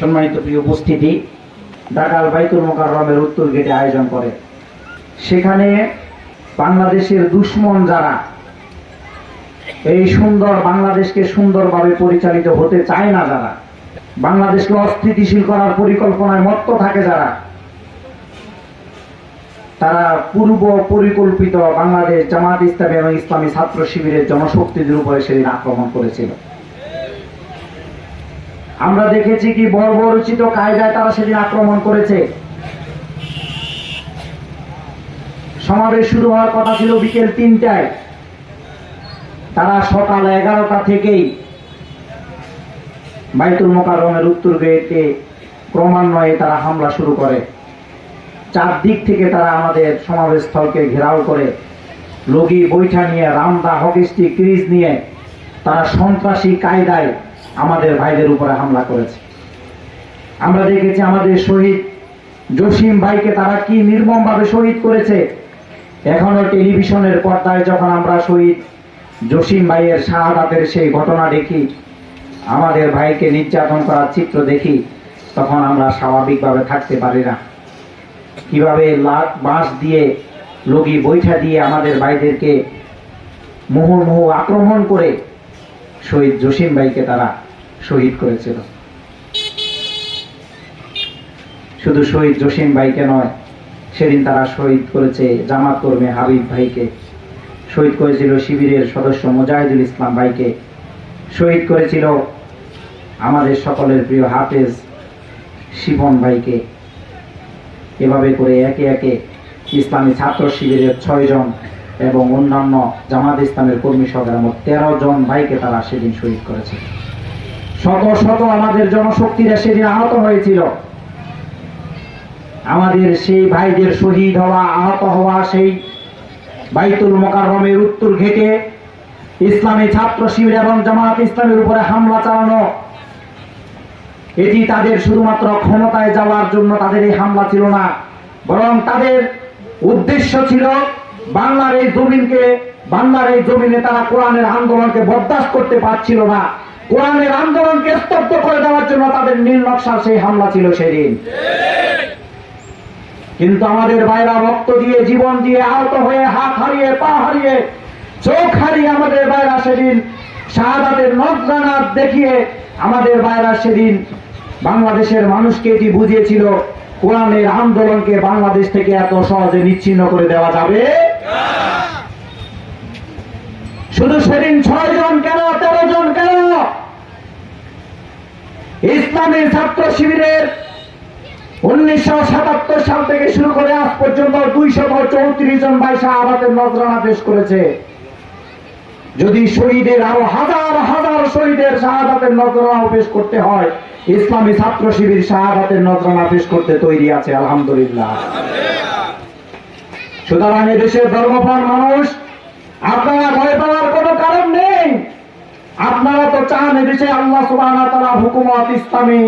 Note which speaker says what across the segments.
Speaker 1: সম্মানিত প্রিয় উপস্থিতি, ঢাকার বাইতুল মোকাররমের উত্তর গেটে আয়োজন করে। সেখানে বাংলাদেশের দুশ্মন যারা, এই সুন্দর বাংলাদেশকে সুন্দরভাবে পরিচালিত হতে চায় না যারা, বাংলাদেশকে অস্থিতিশীল করার পরিকল্পনায় মত্ত থাকে যারা, তারা পূর্ব পরিকল্পিত বাংলাদেশ জামাত ইসলামী এবং ইসলামী ছাত্র শিবিরের জনশক্তিদের উপরে সেদিন আক্রমণ করেছিল। আমরা দেখেছি কি বর্বরচিত কায়দায় তারা সেদিন আক্রমণ করেছে। সমাবেশ শুরু হওয়ার কথা ছিল বিকেল তিনটায়। তারা সকাল এগারোটা থেকেই বাইতুল মোকাররমের উত্তর গেটে ক্রমান্বয়ে তারা হামলা শুরু করে। চারদিক থেকে তারা আমাদের সমাবেশ স্থলকে ঘেরাও করে। লগি বৈঠা নিয়ে, রামদা হকিস্টিক ক্রিজ নিয়ে তারা সন্ত্রাসী কায়দায় আমাদের ভাইদের উপরে হামলা করেছে। আমরা দেখেছি আমাদের শহীদ জসিম ভাইকে তারা কি নির্মমভাবে শহীদ করেছে। এখনও টেলিভিশনের পর্দায় যখন আমরা শহীদ জসিম ভাইয়ের শাহাদাতের সেই ঘটনা দেখি, আমাদের ভাইকে নির্যাতন করার চিত্র দেখি, তখন আমরা স্বাভাবিকভাবে থাকতে পারি না। কীভাবে লাখ বাঁশ দিয়ে লগি বৈঠা দিয়ে আমাদের ভাইদেরকে মুহুর্মুহু আক্রমণ করে শহীদ জসিম ভাইকে তারা শহীদ করেছিল। শুধু শহীদ জসিম ভাইকে নয়, সেদিন তারা শহীদ করেছে জামাত কর্মী হাবিব ভাইকে। শহীদ করেছিল শিবিরের সদস্য মুজাহিদুল ইসলাম ভাইকে। শহীদ করেছিল আমাদের সকলের প্রিয় হাফেজ শিবন ভাইকে। এভাবে করে একে একে ইসলামী ছাত্র শিবিরের ছয়জন এবং অন্যান্য জামাত ইসলামের কর্মী মোট তেরো জন ভাইকে তারা সেদিন শহীদ করেছে। শত শত আমাদের জনশক্তিরা সেদিন আহত হয়েছিল। আমাদের সেই ভাইদের শহীদ হওয়া, আহত হওয়া সেই বাইতুল মোকাররমের উত্তর ঘেটে ইসলামী ছাত্র শিবির এবং জামাত ইসলামের উপরে হামলা চালানো, এটি তাদের শুধুমাত্র ক্ষমতায় যাওয়ার জন্য তাদের এই হামলা ছিল না, বরং তাদের উদ্দেশ্য ছিল বাংলার এই জমিনকে, বাংলার এই জমিনে তারা কোরআনের আন্দোলনকে বরদাস্ত করতে পারছিল না। কোরআনের আন্দোলনকে স্তব্ধ করে দেওয়ার জন্য তাদের নীল নকশার সেই হামলা ছিল সেদিন। কিন্তু আমাদের বাইরা রক্ত দিয়ে জীবন দিয়ে আহত হয়ে হাত হারিয়ে পা হারিয়ে চোখ হারিয়ে আমাদের বাইরা সেদিন শাহাদাতের নজরানা দেখিয়ে আমাদের বাইরা সেদিন বাংলাদেশের মানুষকে এটি বুঝিয়েছিল কোরআনের আন্দোলনকে বাংলাদেশ থেকে এত সহজে নিচ্ছিন্ন করে দেওয়া যাবে। শুধু সেদিন ছয় জন কেন তেরো জন কেন ইসলামী ছাত্র শিবিরের উনিশশো সাতাত্তর সাল থেকে শুরু করে আজ পর্যন্ত দুইশো চৌত্রিশ জন ভাই শাহাবাতের নজরানা পেশ করেছে। যদি শহীদের আরও হাজার হাজার শহীদের শাহাদাতের নজরানা পেশ করতে হয়, ইসলামী ছাত্র শিবির শাহাদাতের নজরানা পেশ করতে তৈরি আছে, আলহামদুলিল্লাহ। সুতরাং দেশের ধর্মপ্রাণ মানুষ, আপনারা ভয় পাওয়ার কোনো কারণ আপনারা তো চান এদেশে আল্লাহ সুবাহ হুকুমত ইসলামী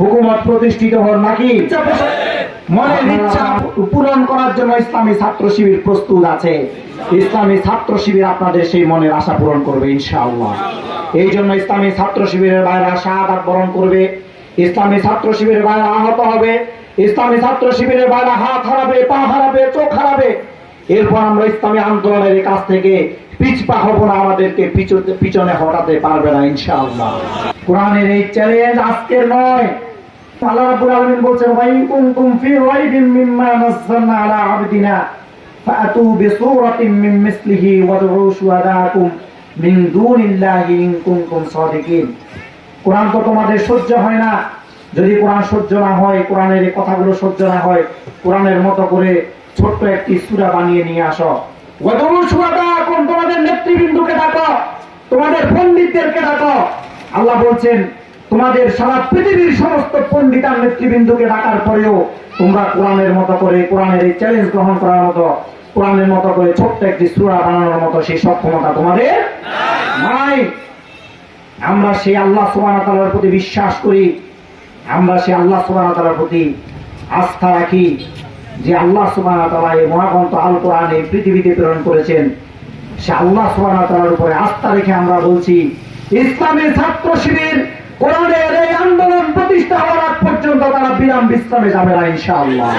Speaker 1: হুকুমত প্রতিষ্ঠিত হন নাকি? মনের ইচ্ছা পূরণ করার জন্য ইসলামী ছাত্র শিবির প্রস্তুত আছে। ইসলামী ছাত্র শিবির আপনাদের সেই মনের আশা পূরণ করবে ইনশাআল্লাহ। এই জন্য ইসলামী ছাত্র শিবিরের বাইরে শাহাদাত বরণ করবে। ইসলামী ছাত্র শিবিরের বাইরে আহত হবে। ইসলামী ছাত্র শিবিরের বাইরে হাত হারাবে পা হারাবে চোখ হারাবে। এরপর আমরা ইসলামী আন্দোলনের কাছ থেকে পিছপা হব না আমাদেরকে, পিছনে হটাতে পারবে না, ইনশাআল্লাহ। কোরআনের এই চ্যালেঞ্জ আজকের নয়। আল্লাহ রাব্বুল আলামিন ফি রাইবিন মিম্মা নাযালনা আলা আবদিনা ফাআতু বিসূরাতিন মিন মিসলিহি ওয়াদউ শুহাদাকুম মিন দুনিল্লাহি ইন কুনতুম সাদিকিন। কোরআন তো তোমাদের সহ্য হয় না। যদি কোরআন সহ্য না হয়, কোরআনের এই কথাগুলো সহ্য না হয়, কোরআনের মতো করে ছোট্ট একটি সূরা বানিয়ে নিয়ে আসো। ওয়াদউ শুহাদাকুম তোমাদের নেতৃবৃন্দকে ডাকো, তোমাদের পণ্ডিতদেরকে ডাকো। আল্লাহ বলছেন, তোমাদের সারা পৃথিবীর সমস্ত পণ্ডিতার নেতৃবৃন্দকে ডাকার পরেও তোমরা কোরআনের মতো করে কোরআনের এই চ্যালেঞ্জ গ্রহণ করার মতো, কোরআনের মতো করে ছোট্ট একটি সূরা বানানোর মতো সেই সক্ষমতা তোমাদের নাই। আমরা সেই আল্লাহ তাআলার প্রতি বিশ্বাস করি, আমরা সেই আল্লাহ তাআলার প্রতি আস্থা রাখি যে আল্লাহ তাআলা এই মহাগ্রন্থ আল কোরআন এই পৃথিবীতে প্রেরণ করেছেন। সে আল্লাহ সোহানার উপরে আস্থা রেখে আমরা বলছি ইসলামের ছাত্র শিবির কোরআনের এই আন্দোলন প্রতিষ্ঠা হওয়ার পর্যন্ত তারা বিরাম বিশ্রামে যাবে না ইনশাআল্লাহ।